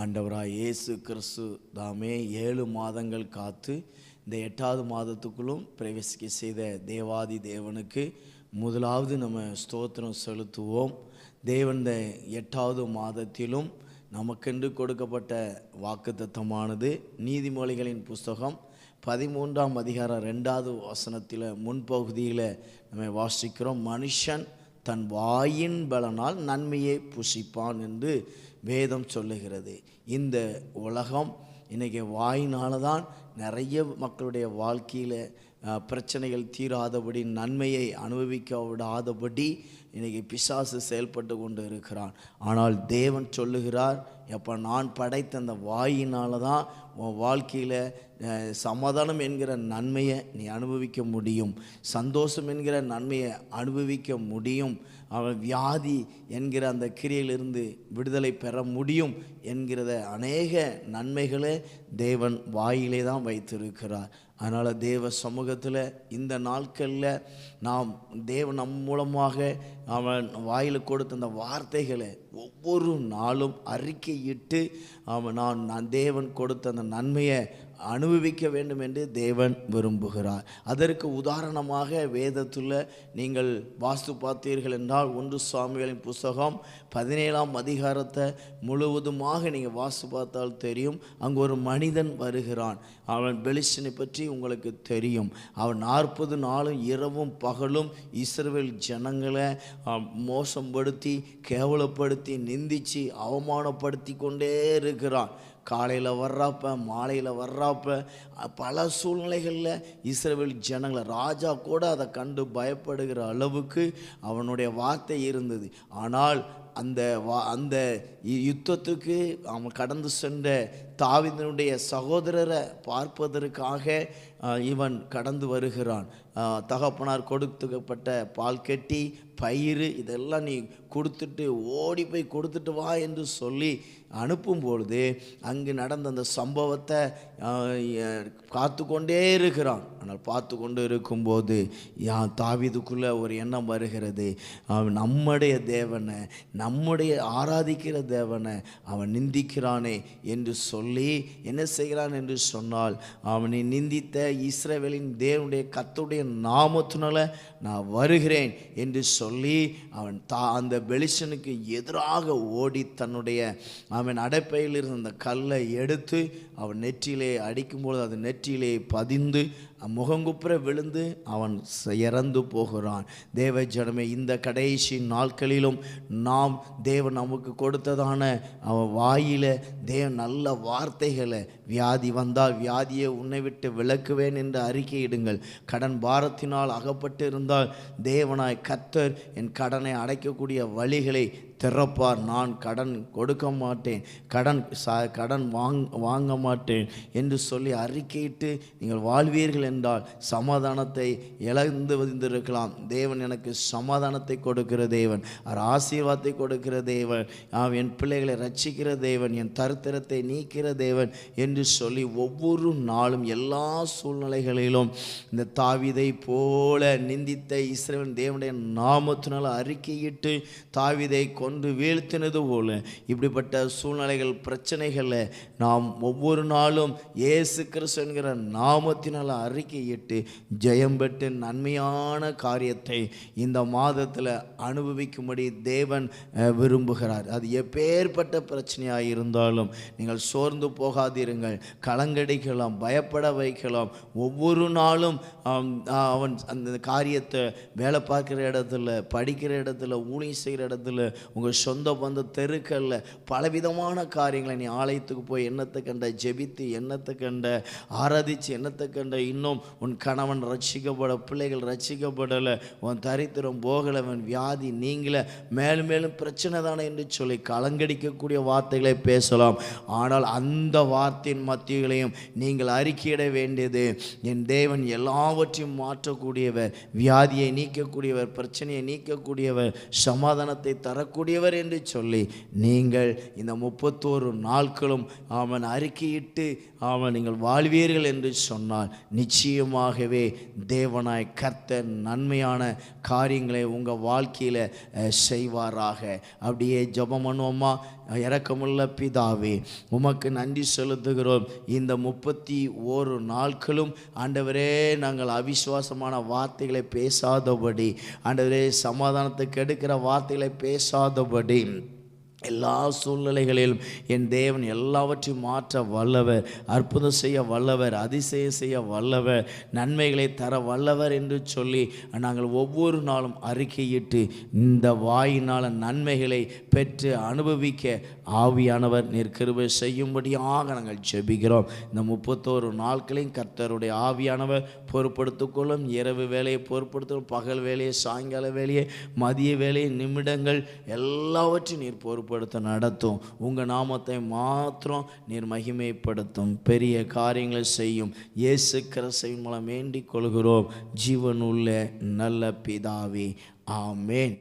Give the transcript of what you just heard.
ஆண்டவராக இயேசு கிறிஸ்து தாமே ஏழு மாதங்கள் காத்து இந்த எட்டாவது மாதத்துக்குள்ளும் பிரவேசிக்க செய்த தேவாதி தேவனுக்கு முதலாவது நம்ம ஸ்தோத்திரம் செலுத்துவோம். தேவன் இந்த எட்டாவது மாதத்திலும் நமக்கென்று கொடுக்கப்பட்ட வாக்குத்தத்தமானது நீதிமொழிகளின் புஸ்தகம் பதிமூன்றாம் அதிகாரம் ரெண்டாவது வசனத்தில் முன்பகுதியில் நம்ம வாசிக்கிறோம். மனுஷன் தன் வாயின் பலனால் நன்மையை புசிப்பான் என்று வேதம் சொல்லுகிறது. இந்த உலகம் இன்றைக்கி வாயினால தான் நிறைய மக்களுடைய வாழ்க்கையில் பிரச்சனைகள் தீராதபடி நன்மையை அனுபவிக்க விடாதபடி இன்றைக்கி பிசாசு செயல்பட்டு கொண்டு இருக்கிறான். ஆனால் தேவன் சொல்லுகிறார் எப்போ நான் படைத்த அந்த வாயினால தான் உன் வாழ்க்கையில் சமாதானம் என்கிற நன்மையை நீ அனுபவிக்க முடியும். சந்தோஷம் என்கிற நன்மையை அனுபவிக்க முடியும். அவள் வியாதி என்கிற அந்த கிரியிலிருந்து விடுதலை பெற முடியும் என்கிறத அநேக நன்மைகளை தேவன் வாயிலே தான் வைத்திருக்கிறார். அதனால் தேவ சமூகத்தில் இந்த நாட்களில் நாம் தேவன் நம் மூலமாக அவன் வாயில் கொடுத்த அந்த வார்த்தைகளை ஒவ்வொரு நாளும் அறிக்கையிட்டு அவன் நான் நான் தேவன் கொடுத்த அந்த நன்மையை அனுபவிக்க வேண்டும் என்று தேவன் விரும்புகிறார். அதற்கு உதாரணமாக வேதத்தில் நீங்கள் வாஸ்து பார்த்தீர்கள் என்றால் ஒன்று சுவாமிகளின் புஸ்தகம் பதினேழாம் அதிகாரத்தை முழுவதுமாக நீங்கள் வாஸ்து பார்த்தால் தெரியும். அங்கு ஒரு மனிதன் வருகிறான். அவன் பெலிஷனை பற்றி உங்களுக்கு தெரியும். அவன் நாற்பது நாளும் இரவும் பகலும் இஸ்ரேல் ஜனங்களை மோசம்படுத்தி மோசப்படுத்தி கேவலப்படுத்தி நிந்திச்சு அவமானப்படுத்தி கொண்டே இருக்கிறான். காலையில் வர்றாப்ப மாலையில் வர்றாப்ப பல சூழ்நிலைகளில் இஸ்ரேல் ஜனங்களை ராஜா கூட அதை கண்டு பயப்படுகிற அளவுக்கு அவனுடைய வார்த்தை இருந்தது. ஆனால் அந்த வா அந்த யுத்தத்துக்கு அவன் கடந்து சென்ற தாவிதனுடைய சகோதரரை பார்ப்பதற்காக இவன் கடந்து வருகிறான். தகப்பனார் கொடுத்துக்கப்பட்ட பால் கட்டி பயிர் இதெல்லாம் நீ கொடுத்துட்டு ஓடி போய் கொடுத்துட்டு வா என்று சொல்லி அனுப்பும் பொழுது அங்கு நடந்த அந்த சம்பவத்தை காத்து கொண்டே இருக்கிறான். ஆனால் பார்த்து கொண்டு இருக்கும்போது யா தாவிதுக்குள்ளே ஒரு எண்ணம் வருகிறது. அவன் நம்முடைய தேவனை நம்முடைய ஆராதிக்கிற தேவனை அவன் நிந்திக்கிறானே என்று சொல்லி என்ன செய்கிறான் என்று சொன்னால் அவனை நிந்தித்த இஸ்ரவேலின் தேவனுடைய கத்துடைய நாமத்தினால நான் வருகிறேன் என்று சொல்லி அவன் தா அந்த பெலிசனுக்கு எதிராக ஓடி தன்னுடைய அவன் அடைப்பையில் இருந்த அந்த கல்லை எடுத்து அவன் நெற்றியிலே அடிக்கும்போது அது நெற்றியிலே பதிந்து முகங்குப்புற விழுந்து அவன் ச- இறந்து போகிறான். தேவ ஜனமே இந்த கடைசி நாட்களிலும் நாம் தேவன் நமக்கு கொடுத்ததான அவன் வாயில் தேவன் நல்ல வார்த்தைகளை வியாதி வந்தால் வியாதியை உன்னை விட்டு விலக்குவேன் என்று அறிக்கையிடுங்கள் கடன் பாரத்தினால் அகப்பட்டு இருந்தால் தேவனாய் கத்தர் என் கடனை அடைக்கக்கூடிய வழிகளை திறப்பார் நான் கடன் கொடுக்க மாட்டேன். கடன் சா கடன் வாங் வாங்க மாட்டேன் என்று சொல்லி அறிக்கையிட்டு நீங்கள் வாழ்வீர்கள் என்றால் சமாதானத்தை இழந்து வந்திருக்கலாம். தேவன் எனக்கு சமாதானத்தை கொடுக்கிற தேவன். அவர் ஆசீர்வாதத்தை கொடுக்கிற தேவன். ஆம், என் பிள்ளைகளை ரட்சிக்கிற தேவன். என் தருத்திரத்தை நீக்கிற தேவன். என்று சொல்லி ஒவ்வொரு நாளும் எல்லா சூழ்நிலைகளிலும் இந்த தாவிதை போல நிந்தித்த இஸ்ரேவன் தேவனுடைய நாமத்தினால் அறிக்கையிட்டு தாவிதை கொண்டு வீழ்த்தினது போல. இப்படிப்பட்ட சூழ்நிலைகள் பிரச்சனைகளை நாம் ஒவ்வொரு நாளும் இயேசு கிறிஸ்து என்கிற நாமத்தினால் அறிக்கையிட்டு ஜெயம் பெற்று நன்மையான காரியத்தை இந்த மாதத்தில் அனுபவிக்கும்படி தேவன் விரும்புகிறார். அது எப்பேற்பட்ட பிரச்சனையாக இருந்தாலும் நீங்கள் சோர்ந்து போகாதிருங்கள். கலங்கடிக்கலாம் பயப்பட வைக்கலாம். ஒவ்வொரு நாளும் அவன் அந்த காரியத்தை வேலை பார்க்குற இடத்துல படிக்கிற இடத்துல ஊழியம் செய்கிற இடத்துல உங்கள் சொந்த பந்த தெருக்களில் பலவிதமான காரியங்களை நீ ஆலயத்துக்கு போய் எண்ணத்தை கண்ட ஜெபித்து எண்ணத்தை கண்ட ஆராதிச்சு எண்ணத்தை கண்ட இன்னும் உன் கணவன் ரட்சிக்கப்பட பிள்ளைகள் ரட்சிக்கப்படலை உன் தரித்திரம் போகலை உன் வியாதி நீங்களே மேலும் மேலும் பிரச்சனை தானே என்று சொல்லி கலங்கடிக்கக்கூடிய வார்த்தைகளை பேசலாம். ஆனால் அந்த வார்த்தையின் மத்தியிலையும் நீங்கள் அறிக்கையிட வேண்டியது என் தேவன் எல்லாவற்றையும் மாற்றக்கூடியவர் வியாதியை நீக்கக்கூடியவர் பிரச்சனையை நீக்கக்கூடியவர் சமாதானத்தை தரக்கூடிய கூடியவர் என்று சொல்லி நீங்கள் இந்த முப்பத்தோரு நாட்களும் அவன் அறிக்கையிட்டு அவன் நீங்கள் வாழ்வீர்கள் என்று சொன்னால் நிச்சயமாகவே தேவனாய் கர்த்த நன்மையான காரியங்களை உங்கள் வாழ்க்கையில் செய்வாராக. அப்படியே ஜெபம் பண்ணுவோமா? இறக்கமுள்ள பிதாவே உமக்கு நன்றி செலுத்துகிறோம். இந்த முப்பத்தி ஓரு நாட்களும் ஆண்டவரே நாங்கள் அவிசுவாசமான வார்த்தைகளை பேசாதபடி ஆண்டவரே சமாதானத்தை கெடுக்கிற வார்த்தைகளை பேசாத பேசாதபடி எல்லா சூழ்நிலைகளிலும் என் தேவன் எல்லாவற்றையும் மாற்ற வல்லவர் அற்புதம் செய்ய வல்லவர் அதிசயம் செய்ய வல்லவர் நன்மைகளை தர வல்லவர் என்று சொல்லி நாங்கள் ஒவ்வொரு நாளும் அறிக்கையிட்டு இந்த வாயினால் நன்மைகளை பெற்று அனுபவிக்க ஆவியானவர் நிற்கிருபை செய்யும்படியாக நாங்கள் ஜெபிக்கிறோம். இந்த முப்பத்தோரு நாட்களையும் கர்த்தருடைய ஆவியானவர் பொறுப்படுத்திக்கொள்ளும் இரவு வேலையை பொறுப்படுத்தும் பகல் வேலையை சாயங்கால வேலையை மதிய வேலையை நிமிடங்கள் எல்லாவற்றையும் நீர் பொறுப்பு பொறுப்படுத்த நடத்தும். உங்கள் நாமத்தை மாத்திரம் நீர் மகிமைப்படுத்தும். பெரிய காரியங்களை செய்யும். இயேசு கிரசை மூலம் வேண்டிக் கொள்கிறோம். ஜீவனுள்ள நல்ல பிதாவே. ஆமேன்.